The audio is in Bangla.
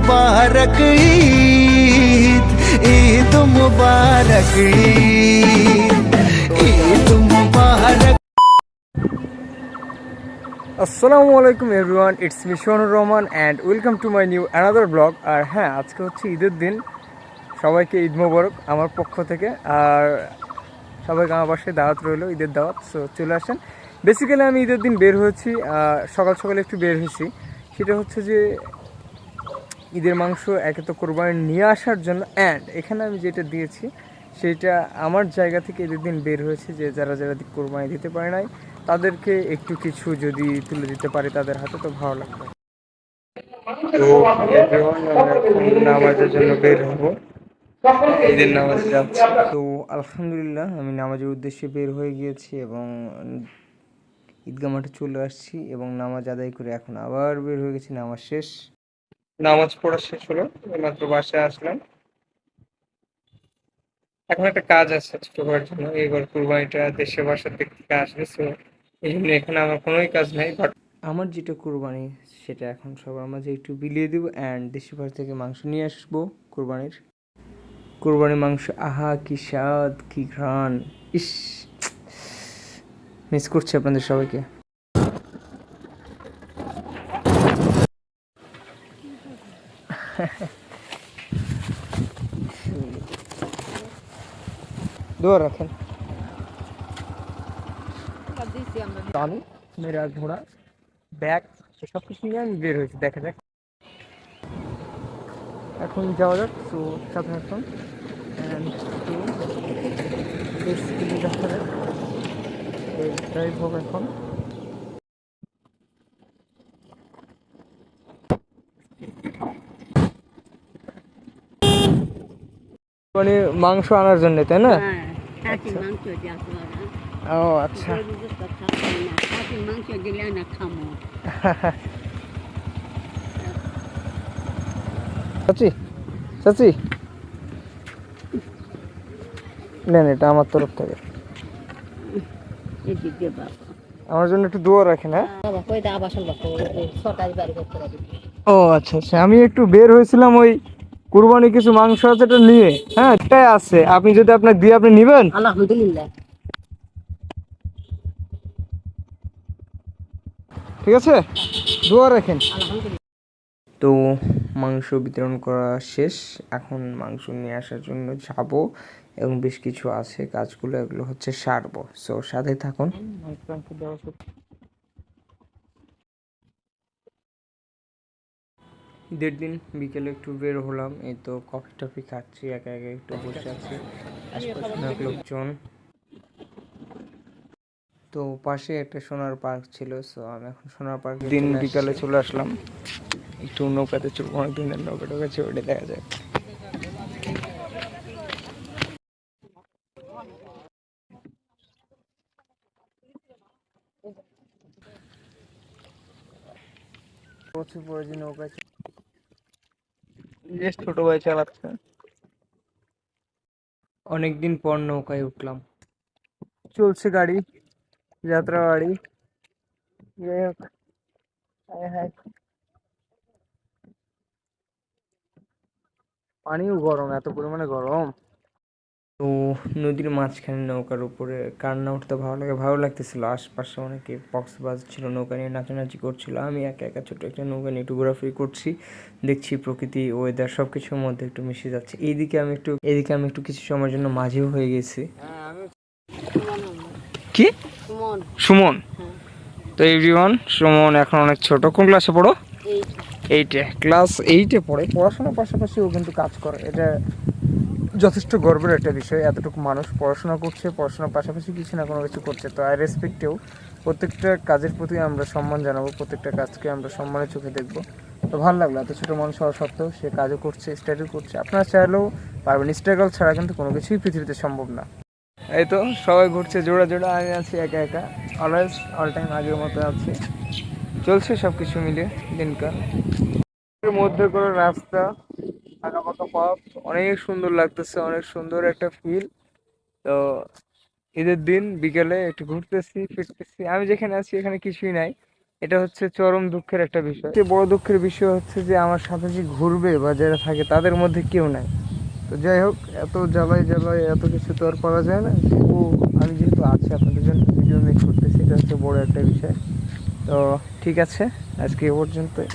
মুবারক ঈদ ঈদ মুবারক ঈদ মুবারক আসসালামু আলাইকুম everyone, it's Mishon Rahman and welcome to my new another vlog আর হ্যাঁ আজকে হচ্ছে ঈদের দিন, সবাইকে ঈদ মোবারক আমার পক্ষ থেকে। আর সবাইকে আমার বাসায় দাওয়াত রইল, ঈদের দাওয়াত সো চলে আসেন। বেসিক্যালি আমি ঈদের দিন বের হয়েছি সকাল সকালে একটু বের হয়েছি। সেটা হচ্ছে যে ঈদের মাংস একে তো কোরবানি নিয়ে আসার জন্য অ্যান্ড এখানে আমি যেটা দিয়েছি সেটা আমার জায়গা থেকে ঈদের দিন বের হয়েছে যে যারা যারা কোরবানি দিতে পারে নাই তাদেরকে একটু কিছু যদি তুলে দিতে পারি তাদের হাতে তো ভালো লাগবে। তো নামাজের জন্য বের হব। ঈদের নামাজে যাচ্ছি। তো আলহামদুলিল্লাহ আমি নামাজের উদ্দেশ্যে বের হয়ে গিয়েছি এবং ঈদগাহ মাঠে চলে আসছি এবং নামাজ আদায় করে এখন আবার বের হয়ে গেছি নামাজ শেষ। নামাজ পড়া শেষ হলো মাত্র বাসায় আসলাম। এখন একটা কাজ আছে ছোট করার জন্য এবার কুরবানিটা দেশে বাসার দিক থেকে আসবে এই জন্য এখানে আমার কোনোই কাজ নাই বাট আমার যেটা কুরবানি, সেটা এখন সবার মাঝে একটু বিলিয়ে দেবো অ্যান্ড দেশি বাড়ি থেকে মাংস নিয়ে আসব কুরবানির। কুরবানির মাংস, আহা, কি স্বাদ, কি ঘ্রাণ, ইস, মিস করছি আপনাদের সবাইকে। দোয়া রাখেন। আমি মেরা ঘোড়া, ব্যাগ সব কিছু নিয়ে আমি বের হয়েছি, দেখা যাক। এখন যাওয়া যাক, তো সাথে এখন দেখা যাক। ড্রাইভ হোক এখন। মানে মাংস আনার জন্য তাই না? হ্যাঁ, না। ও আচ্ছা। চাচি চাচি। নেন এটা আমার তরফ থেকে। আমার জন্য একটু দোয়া রাখেন হ্যাঁ? ও আচ্ছা আচ্ছা। আমি একটু বের হয়েছিলাম ওই কুরবানি কিছু মাংস আছে এটা নিয়ে হ্যাঁ এটাই আছে। আপনি যদি আপনার দিয়ে আপনি নিবেন। আলহামদুলিল্লাহ। ঠিক আছে? দোয়া রাখেন। তো মাংস বিতরণ করা শেষ। এখন মাংস নিয়ে আসার জন্য যাব এবং বেশ কিছু আছে। কাজগুলো এগুলো হচ্ছে সারবো। সো সাথে থাকুন। ঈদের দিন বিকেলে একটু বের হলাম এই তো কফি টফি খাচ্ছি একা একা একটু বসে আছি। আশপাশে লোকজন। তো পাশে একটা সোনার পার্ক ছিল সো আমি এখন সোনার পার্ক দিন বিকালে চলে আসলাম। একটু নৌকাতে চলবো অনেক দিনের নৌকা টোকা ওটা দেখা যায় বছর পরে যে নৌকায় বেশ ছোট ভাই চালাচ্ছে। অনেকদিন পর নৌকায় উঠলাম। চলছে গাড়ি যাত্রা গাড়ি যাই হোক হায় হায়। পানিও গরম এত পরিমাণে গরম। তো নদীর মাঝখানে নৌকার উপরে কান্না উঠতে ভালো লাগে ভালো লাগতেছিল। আশপাশে অনেকে বক্স বাজছিল নৌকা নিয়ে নাচানাচি করছিল। আমি একা একা ছোটো একটা নৌকা নিয়ে একটু ঘোরাফুরি করছি। দেখছি প্রকৃতি ওয়েদার সব কিছুর মধ্যে একটু মিশে যাচ্ছে। এইদিকে আমি একটু এদিকে আমি একটু কিছু সময়ের জন্য মাঝেও হয়ে গেছি। কি? সুমন। সুমন তো এভরিওয়ান সুমন এখন অনেক ছোট। কোন ক্লাসে পড়ো? এইটে ক্লাস এইটে পড়ে। পড়াশোনার পাশাপাশি ও কিন্তু কাজ করে। এটা যথেষ্ট গর্বের একটা বিষয়, এতটুকু মানুষ পড়াশোনা করছে, পড়াশোনার পাশাপাশি কিছু না কোনো কিছু করছে। তো আই রেসপেক্টেও প্রত্যেকটা কাজের প্রতি আমরা সম্মান জানাব, প্রত্যেকটা কাজকে আমরা সম্মানের চোখে দেখব। তো ভালো লাগল, এত ছোটো মানুষ হওয়া সত্ত্বেও সে কাজও করছে স্টাডিও করছে। আপনারা চাইলেও পারবেন স্ট্রাগল ছাড়া কিন্তু কোনো কিছুই পৃথিবীতে সম্ভব না। এই তো, সবাই ঘুরছে, জোড়া জোড়া, আমি আছি একা একা। অলওয়েজ অল টাইম আগের মতো আছি। চলছে সব কিছু মিলে দিনকাল মধ্যে করে রাস্তা ফাঁকা পথ অনেক সুন্দর লাগতেছে, অনেক সুন্দর একটা ফিল তো ঈদের দিন বিকেলে একটু ঘুরতেছি, ফিরতেছি। আমি যেখানে আছি এখানে কিছুই নাই। এটা হচ্ছে চরম দুঃখের একটা বিষয়। বড় দুঃখের বিষয় হচ্ছে যে আমার সাথে যে ঘুরবে বা যারা থাকে তাদের মধ্যে কেউ নাই। তো যাই হোক, এত জ্বালায় জ্বালায় এত কিছু তো আর করা যায় না। তবু আমি যেহেতু আছি, আপনাদের জন্য ভিডিও মেক করতেছি এটা হচ্ছে বড় একটা বিষয়। তো ঠিক আছে, আজকে এ পর্যন্তই।